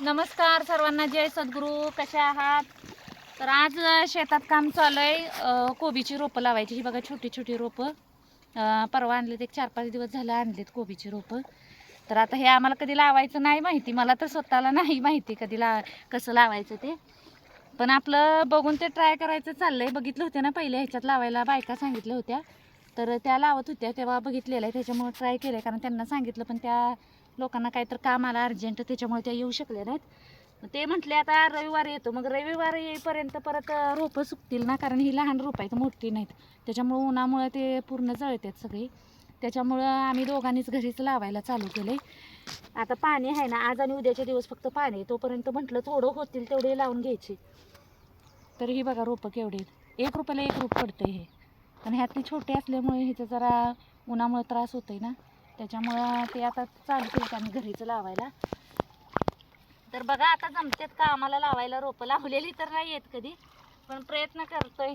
नमस्कार सर्वांना जय सद्गुरू. कसे आहात? तर आज शेतात काम चालू आहे कोबीची रोपं लावायची. ही बघा छोटी छोटी रोपं परवा आणलेत एक चार पाच दिवस झालं आणलेत कोबीची रोपं. तर आता हे आम्हाला कधी लावायचं नाही माहिती. मला तर स्वतःला नाही माहिती कधी ला कसं लावायचं ते. पण आपलं बघून ते ट्राय करायचं चाललंय. बघितलं होते ना पहिले ह्याच्यात लावायला बायका सांगितल्या होत्या. तर त्या लावत होत्या. तेव्हा बघितलेलं आहे. त्याच्यामुळे ट्राय केलं आहे कारण त्यांना सांगितलं पण त्या लोकांना काय तर कामाला अर्जंट त्याच्यामुळे त्या येऊ शकल्या नाहीत. ते म्हटले आता रविवार येतो. मग रविवार येईपर्यंत परत रोपं सुकतील ना कारण ही लहान रोपं आहेत मोठी नाहीत. त्याच्यामुळं उन्हामुळे ते पूर्ण जळतात सगळी. त्याच्यामुळं आम्ही दोघांनीच घरीच लावायला चालू केले. आता पाणी आहे ना आज आणि उद्याचे दिवस फक्त पाणी आहे. तोपर्यंत म्हटलं थोडं होतील तेवढे लावून घ्यायचे. तर ही बघा रोपं केवढे एक रुपयाला एक रूप पडतं हे. पण ह्यातली छोटे असल्यामुळे ह्याचं जरा उन्हामुळे त्रास होतोय ना. त्याच्यामुळं ते आता चालू केलं आम्ही घरीच लावायला. तर बघा आता जमतेत का आम्हाला लावायला? रोपं लावलेली तर नाही येत कधी पण प्रयत्न करतोय.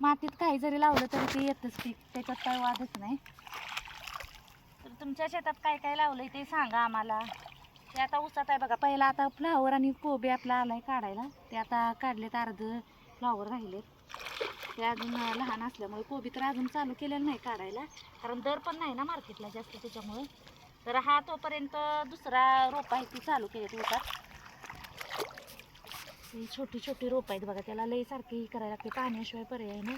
मातीत काही जरी लावलं तरी ते येतच पीक त्याच्यात काही वादच नाही. तर तुमच्या शेतात काय काय लावलंय ते सांगा आम्हाला. ते आता उसात आहे बघा पहिला आता फ्लावर आणि कोबी आपला आला आहे काढायला. ते आता काढलेत अर्ध फ्लावर राहिलेत. ते अजून लहान असल्यामुळे कोबी तर अजून चालू केलेलं नाही काढायला. कारण दर पण नाही ना मार्केटला जास्त त्याच्यामुळे. तर हा तोपर्यंत दुसरा रोप आहे ती चालू केली होता छोटी छोटी रोप आहेत बघा त्याला लई सारखी करायला लागते. पाण्याशिवाय पर्याय नाही.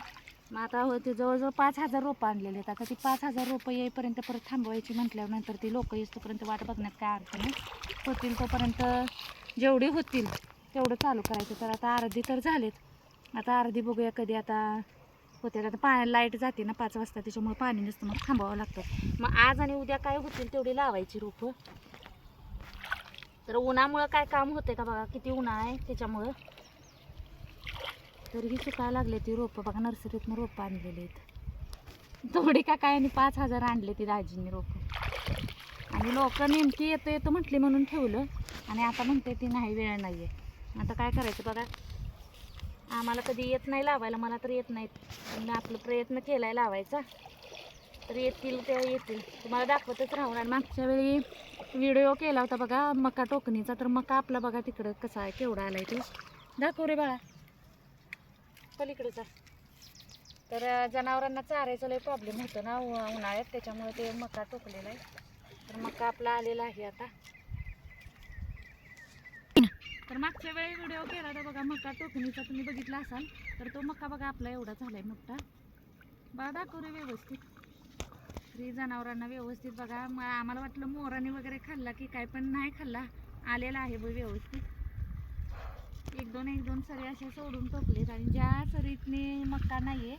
मग आता हो, ते जवळजवळ पाच हजार रोपं आणलेले आहेत. आता ती पाच हजार रोपं येईपर्यंत परत थांबवायची म्हटल्यावर नंतर ती लोक येईस्तोपर्यंत वाट बघण्यात काय अर्थ नाही. होतील तोपर्यंत जेवढे होतील तेवढं चालू करायचं. तर आता अर्धी तर झालेत. आता अर्धी बघूया कधी आता होते. आता पाण्या लाइट जाते ना पाच वाजता त्याच्यामुळे पाणी नसतं मग थांबावं लागतं. मग आज आणि उद्या काय होतील तेवढी लावायची रोपं. तर उन्हामुळं काय काम होते का बघा? किती उन्हाळा आहे त्याच्यामुळं. तरीही सुकायला लागले ती रोपं. बघा नर्सरीतनं रोपं आणलेली आहेत. थोडी का काय आणि पाच हजार आणले ती दाजींनी रोपं. आणि लोक नेमकी येतं येतं म्हटली म्हणून ठेवलं. आणि आता म्हणते ती नाही वेळ नाही आहे आता काय करायचं बघा? आम्हाला कधी येत नाही लावायला मला तर येत नाहीत. पण आपलं प्रयत्न केला आहे लावायचा. तर येतील ते येतील. तुम्हाला दाखवतच राहून आणि मागच्या वेळी व्हिडिओ केला होता बघा मका टोकणीचा. तर मका आपला बघा तिकडं कसा आहे केवढा आलाय तो. दाखव रे बाळा. पलीकडचा तर जनावरांना चारायचं लय प्रॉब्लेम होतो ना उ- उन्हाळ्यात. त्याच्यामुळे ते मका टोकलेला आहे. तर मका आपला आलेला आहे आता. तर मागच्या वेळी व्हिडिओ केला होता बघा मका टोकणीचा तुम्ही बघितला असाल. तर तो मका बघा आपला एवढा झालाय मोठा. बघा दाखव व्यवस्थित. तरी जनावरांना व्यवस्थित बघा. मग आम्हाला वाटलं मोराने वगैरे खाल्ला की काय पण नाही खाल्ला. आलेला आहे बघ व्यवस्थित. एक दोन एक दोन सरी असे सोडून टोकलेत आणि ज्या सरीतने मक्का नाही आहे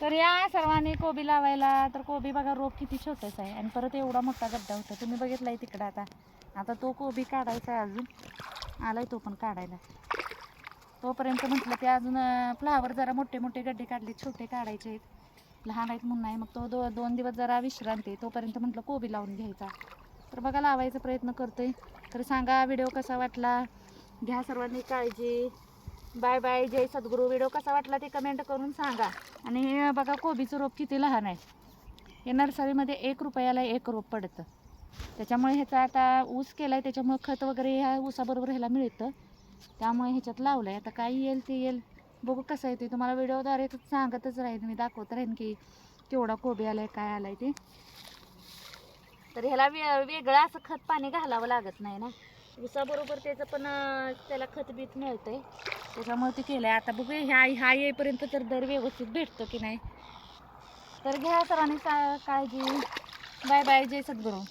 तर या सर्वांनी कोबी लावायला. तर कोबी बघा रोप किती छोटंच आहे. आणि परत एवढा मोठा गड्डा होता. तुम्ही बघितला आहे तिकडं आता. आता तो कोबी काढायचा आहे अजून. आलाय तो पण काढायला. तोपर्यंत म्हटलं ते अजून फ्लावर जरा मोठे मोठे गड्डे काढले छोटे काढायचे आहेत. लहान आहेत म्हणून नाही मग तो दो दोन दिवस जरा विश्रांती आहे. तोपर्यंत म्हटलं कोबी लावून घ्यायचा. तर बघा लावायचा प्रयत्न करतोय. तर सांगा व्हिडिओ कसा वाटला? घ्या सर्वांनी काळजी. बाय बाय जय सद्गुरू. व्हिडिओ कसा वाटला ते कमेंट करून सांगा. आणि हे बघा कोबीचं रोप किती लहान आहे. हे नर्सरीमध्ये एक रुपयाला एक रोप पडतं. त्याच्यामुळे ह्याचा आता ऊस केला आहे त्याच्यामुळे खत वगैरे ह्या ऊसाबरोबर ह्याला मिळतं. त्यामुळे ह्याच्यात लावलं आहे आता काय येईल ते येईल. बघू कसं आहे ते. तुम्हाला व्हिडिओद्वारे सांगतच राहीन. मी दाखवत राहीन की केवढा कोबी आलाय काय आलाय ते. तर ह्याला वे वेगळं असं खत पाणी घालावं लागत नाही ना. ऊसाबरोबर त्याचं पण त्याला खत बीत आहे त्याच्यामुळे ते केलं आहे आता बघूया ह्या ह्या येईपर्यंत तर दर व्यवस्थित भेटतो की नाही. तर घ्या सर्वांनी सा काळजी. बाय बाय जय सद्गुरू.